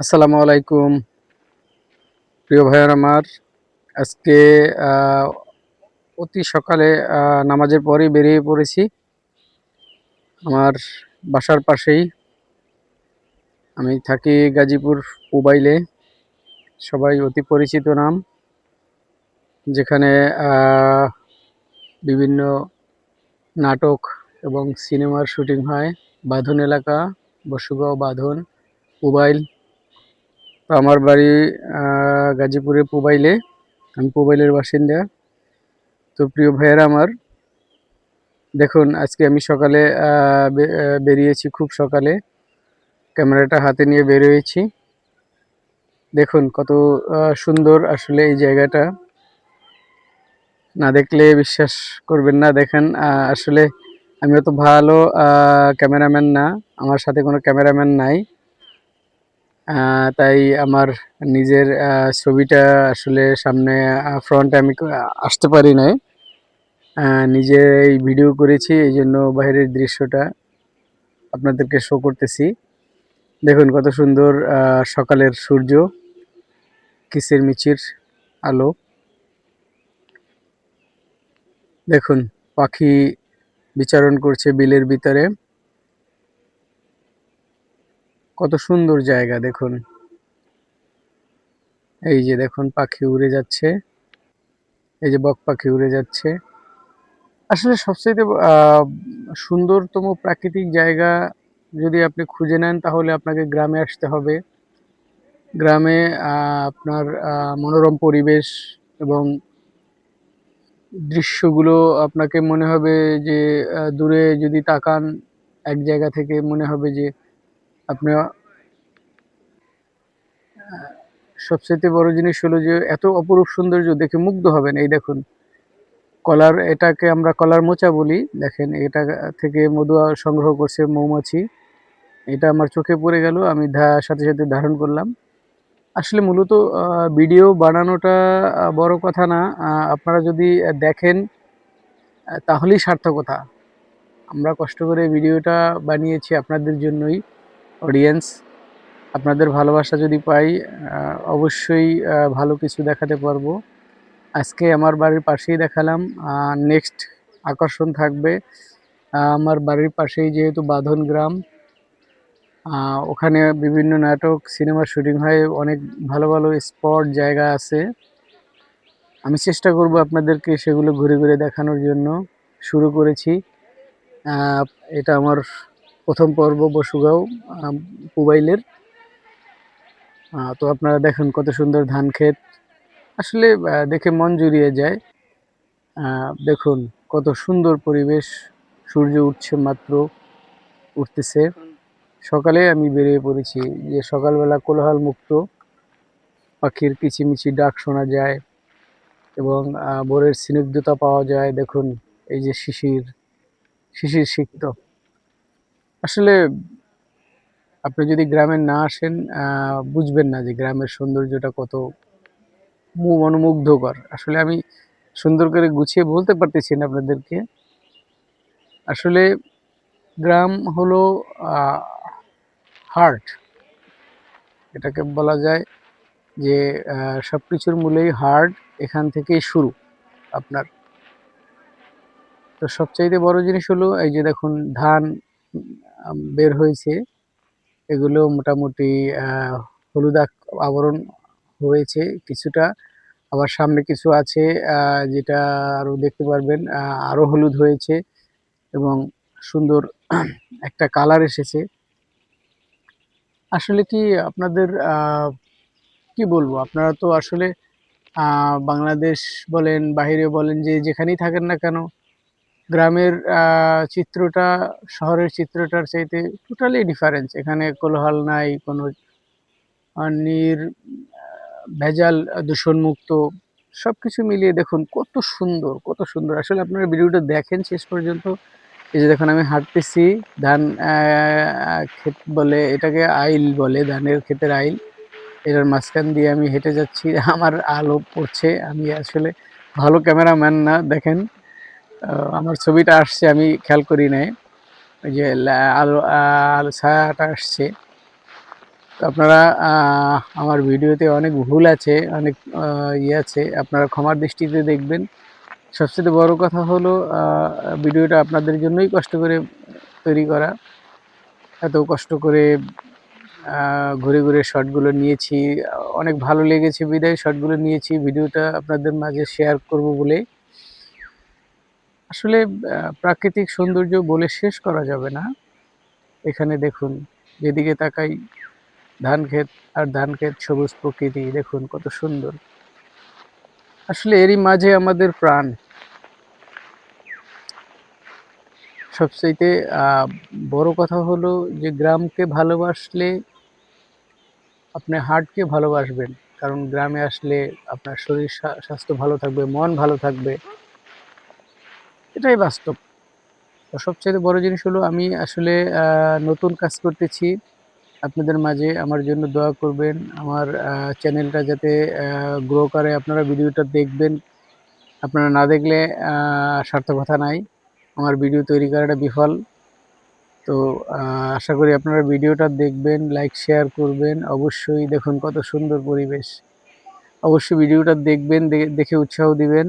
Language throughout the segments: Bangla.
আসসালামু আলাইকুম। প্রিয় ভাইয়ার আমার, আজকে অতি সকালে নামাজের পরেই বেরিয়ে পড়েছি। আমার বাসার পাশেই। আমি থাকি গাজীপুর মোবাইলে সবাই অতি পরিচিত নাম। যেখানে বিভিন্ন নাটক এবং সিনেমার শুটিং হয়। বাঁধন এলাকা, বসুগাঁও বাঁধন মোবাইল আমার বাড়ি গাজীপুরে পুবাইলে। আমি পুবাইলের বাসিন্দা। তো প্রিয় ভাইয়েরা আমার, দেখুন, আজকে আমি সকালে বেরিয়েছি খুব সকালে। ক্যামেরাটা হাতে নিয়ে বেরিয়েছি দেখুন, কত সুন্দর আসলে এই জায়গাটা। না দেখলে বিশ্বাস করবেন না, দেখেন আসলে আমি অত ভালো ক্যামেরাম্যান না। আমার সাথে কোনো ক্যামেরাম্যান নাই। তাই আমার নিজের ছবিটা আসলে সামনে ফ্রন্টে আমি আসতে পারি নাই। নিজে এই ভিডিও করেছি, এই জন্য বাইরের দৃশ্যটা আপনাদেরকে শো করতেছি। দেখুন কত সুন্দর সকালের সূর্য, কিসের মিচির আলো। দেখুন, পাখি বিচরণ করছে বিলের ভিতরে। কত সুন্দর জায়গা, দেখুন। এই যে দেখুন, পাখি উড়ে যাচ্ছে। এই যে বক পাখি উড়ে যাচ্ছে। আসলে সবচেয়ে সুন্দরতম প্রাকৃতিক জায়গা যদি আপনি খুঁজে নেন, তাহলে আপনাকে গ্রামে আসতে হবে। গ্রামে আপনার মনোরম পরিবেশ এবং দৃশ্যগুলো আপনাকে মনে হবে যে দূরে যদি তাকান, এক জায়গা থেকে মনে হবে যে আপনি সবচেয়ে বড় জিনিস হলো যে এত অপরূপ সৌন্দর্য দেখে মুগ্ধ হবেন। এই দেখুন, কলার, এটাকে আমরা কলার মোচা বলি। দেখেন, এটা থেকে মধু সংগ্রহ করছে মৌমাছি। এটা আমার চোখে পড়ে গেল, আমি সাথে সাথে ধারণ করলাম। আসলে মূলত ভিডিও বানানোটা বড় কথা না। আপনারা যদি দেখেন, তাহলেই সার্থকতা। আমরা কষ্ট করে ভিডিওটা বানিয়েছি আপনাদের জন্যই। অডিয়েন্স আপনাদের ভালোবাসা যদি পাই অবশ্যই ভালো কিছু দেখাতে পারব। আজকে আমার বাড়ির পাশেই দেখালাম নেক্সট আকর্ষণ থাকবে আমার বাড়ির পাশেই যেহেতু বাঁধন গ্রাম ওখানে বিভিন্ন নাটক সিনেমার শুটিং হয়, অনেক ভালো ভালো স্পট জায়গা আছে। আমি চেষ্টা করব আপনাদেরকে সেগুলো ঘুরে ঘুরে দেখানোর জন্য। শুরু করেছি এটা আমার প্রথম পর্ব বসুগাঁও মোবাইলের তো আপনারা দেখুন কত সুন্দর ধান ক্ষেত। আসলে দেখে মন জুড়িয়ে যায়। দেখুন কত সুন্দর পরিবেশ, সূর্য উঠছে মাত্র, উঠতেছে। সকালে আমি বেরিয়ে পড়েছি যে সকালবেলা কোলাহল মুক্ত পাখির কিচিমিচি ডাক শোনা যায় এবং ভোরের স্নিগ্ধতা পাওয়া যায়। দেখুন এই যে শিশির শিশির সিক্ত। আসলে আপনি যদি গ্রামে না আসেন বুঝবেন না যে গ্রামের সৌন্দর্যটা কত মনোমুগ্ধকর। আসলে আমি সুন্দর করে গুছিয়ে বলতে পারতেছি না আপনাদেরকে। আসলে গ্রাম হলো হার্ট এটাকে বলা যায় যে সব কিছুর মূলেই হার্ট এখান থেকেই শুরু আপনার। তো সবচাইতে বড় জিনিস হলো, এই যে দেখুন, ধান বের হয়েছে। এগুলো মোটামুটি হলুদ আবরণ হয়েছে কিছুটা। আবার সামনে কিছু আছে যেটা আরও দেখতে পারবেন আরও হলুদ হয়েছে এবং সুন্দর একটা কালার এসেছে। আসলে কি আপনাদের কি বলব? আপনারা তো আসলে বাংলাদেশ বলেন, বাইরে বলেন, যে যেখানেই থাকেন না কেন গ্রামের চিত্রটা, শহরের চিত্রটার চাইতে টোটালি ডিফারেন্স এখানে কোলাহল নাই, কোনো নির ভেজাল দূষণমুক্ত সব কিছু মিলিয়ে দেখুন কত সুন্দর কত সুন্দর। আসলে আপনারা ভিডিওটা দেখেন শেষ পর্যন্ত। এই যে দেখুন আমি হাঁটতেছি, ধান ক্ষেত বলে, এটাকে আইল বলে, ধানের ক্ষেতের আইল। এটার মাঝখান দিয়ে আমি হেঁটে যাচ্ছি, আমার আলো পড়ছে, আমি আসলে ভালো ক্যামেরাম্যান না, দেখেন। আমার ছবিটা আসছে, আমি খেয়াল করি নাই। ওই যে আলো আলো ছায়াটা আসছে। তো আপনারা আমার ভিডিওতে অনেক ভুল আছে, অনেক ইয়ে আছে, আপনারা ক্ষমার দৃষ্টিতে দেখবেন। সবচেয়ে বড় কথা হলো ভিডিওটা আপনাদের জন্যই কষ্ট করে তৈরি করা। এত কষ্ট করে ঘুরে ঘুরে শর্টগুলো নিয়েছি, অনেক ভালো লেগেছে, বিদায় শর্টগুলো নিয়েছি, ভিডিওটা আপনাদের মাঝে শেয়ার করব বলে। আসলে প্রাকৃতিক সৌন্দর্য বলে শেষ করা যাবে না। এখানে দেখুন, যেদিকে তাকাই ধান ক্ষেত আর ধান ক্ষেত সবুজ প্রকৃতি, দেখুন কত সুন্দর। আসলে এরই মাঝে আমাদের প্রাণ। সবচাইতে বড় কথা হলো যে গ্রামকে ভালোবাসলে আপনি হার্টকে ভালোবাসবেন। কারণ গ্রামে আসলে আপনার শরীর স্বাস্থ্য ভালো থাকবে, মন ভালো থাকবে। এটাই বাস্তব। সবচেয়ে বড় জিনিস হলো আমি আসলে নতুন কাজ করতেছি। আপনাদের মাঝে আমার জন্য দোয়া করবেন। আমার চ্যানেলটা যাতে গ্রো করে, আপনারা ভিডিওটা দেখবেন। আপনারা না দেখলে সার্থকতা নাই। আমার ভিডিও তৈরি করাটা বিফল। তো আশা করি আপনারা ভিডিওটা দেখবেন লাইক শেয়ার করবেন। অবশ্যই দেখুন কত সুন্দর পরিবেশ। অবশ্যই ভিডিওটা দেখবেন দেখে উৎসাহ দিবেন।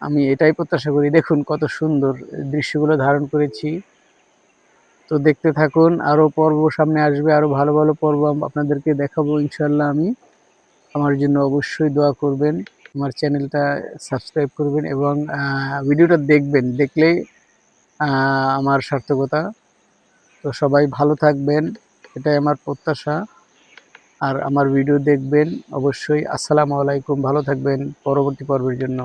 আমি এটাই প্রত্যাশা করি। দেখুন কত সুন্দর দৃশ্যগুলো ধারণ করেছি। তো দেখতে থাকুন আরও পর্ব সামনে আসবে আরও ভালো ভালো পর্ব আপনাদেরকে দেখাবো ইনশাল্লাহ আমি। আমার জন্য অবশ্যই দোয়া করবেন আমার চ্যানেলটা সাবস্ক্রাইব করবেন এবং ভিডিওটা দেখবেন। দেখলেই আহ, আমার সার্থকতা। তো সবাই ভালো থাকবেন এটাই আমার প্রত্যাশা। আর আমার ভিডিও দেখবেন অবশ্যই। আসসালামু আলাইকুম ভালো থাকবেন পরবর্তী পর্বের জন্য।